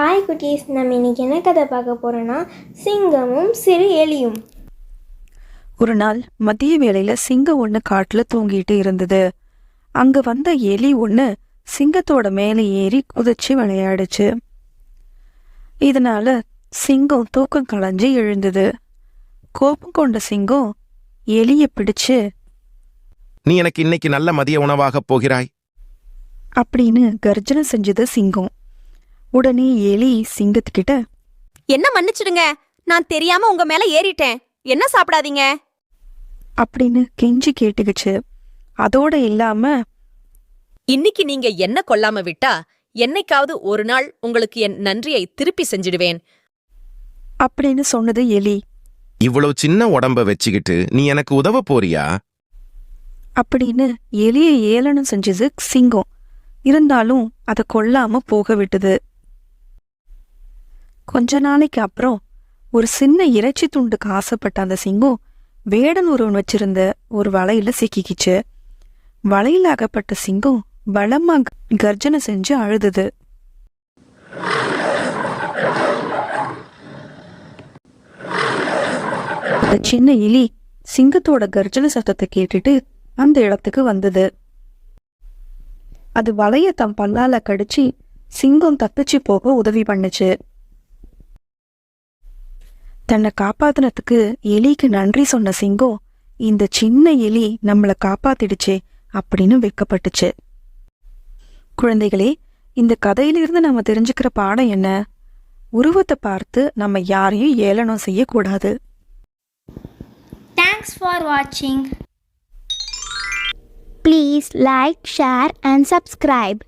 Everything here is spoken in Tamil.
ஹாய் குட்டீஸ் நம்ம இன்னைக்கு என்ன கதை பார்க்க போகிறோன்னா சிங்கமும் சிறு எலியும். ஒரு நாள் மதிய வேளையில சிங்கம் ஒன்று காட்டுல தூங்கிட்டு இருந்தது. அங்க வந்த எலி ஒன்று சிங்கத்தோட மேலே ஏறி குதிச்சு விளையாடுச்சு. இதனால சிங்கம் தூக்கம் களைஞ்சு எழுந்தது. கோபம் கொண்ட சிங்கம் எலிய பிடிச்சு நீ எனக்கு இன்னைக்கு நல்ல மதிய உணவாகப் போகிறாய். அப்படின்னு கர்ஜனை செஞ்சது சிங்கம். உடனே எலி சிங்கத்துக்கிட்ட என்ன மன்னிச்சிடுங்க நான் தெரியாம உங்க மேல ஏறிட்டேன். என்ன சாப்பிடாதீங்க? அப்படின்னு கெஞ்சி கேட்டுக்கிச்சு. அதோட இல்லாம இன்னைக்கு நீங்க என்ன கொல்லாம விட்டா என்னைக்காவது ஒரு நாள் உங்களுக்கு என் நன்றியை திருப்பி செஞ்சிடுவேன். அப்படின்னு சொன்னது எலி. இவ்வளவு சின்ன உடம்ப வச்சுக்கிட்டு நீ எனக்கு உதவ போறியா? அப்படின்னு எலிய ஏளனம் செஞ்சது சிங்கம். இருந்தாலும் அதை கொல்லாம போக விட்டது. கொஞ்ச நாளைக்கு அப்புறம் ஒரு சின்ன இறைச்சி துண்டுக்கு ஆசைப்பட்ட அந்த சிங்கம் வேடன் ஒருவன் வச்சிருந்த ஒரு வலையில சிக்கிக்கிச்சு. வலையில அகப்பட்ட சிங்கம் பலமா கர்ஜனை செஞ்சு அழுதுது. அந்த சின்ன இலி சிங்கத்தோட கர்ஜன சத்தத்தை கேட்டுட்டு அந்த இடத்துக்கு வந்தது. அது வலைய தம் பல்லால கடிச்சு சிங்கம் தப்பிச்சு போக உதவி பண்ணுச்சு. தன்னை காப்பாத்தினத்துக்கு எலிக்கு நன்றி சொன்ன சிங்கம் இந்த சின்ன எலி நம்மள காப்பாத்திடுச்சே அப்படின்னு வெக்கப்பட்டுச்சு குழந்தைகளே இந்த கதையிலிருந்து நம்ம தெரிஞ்சுக்கிற பாடம் என்ன? உருவத்தை பார்த்து நம்ம யாரையும் ஏளனம் செய்யக்கூடாது. தேங்க்ஸ் ஃபார் வாட்சிங் please like share and subscribe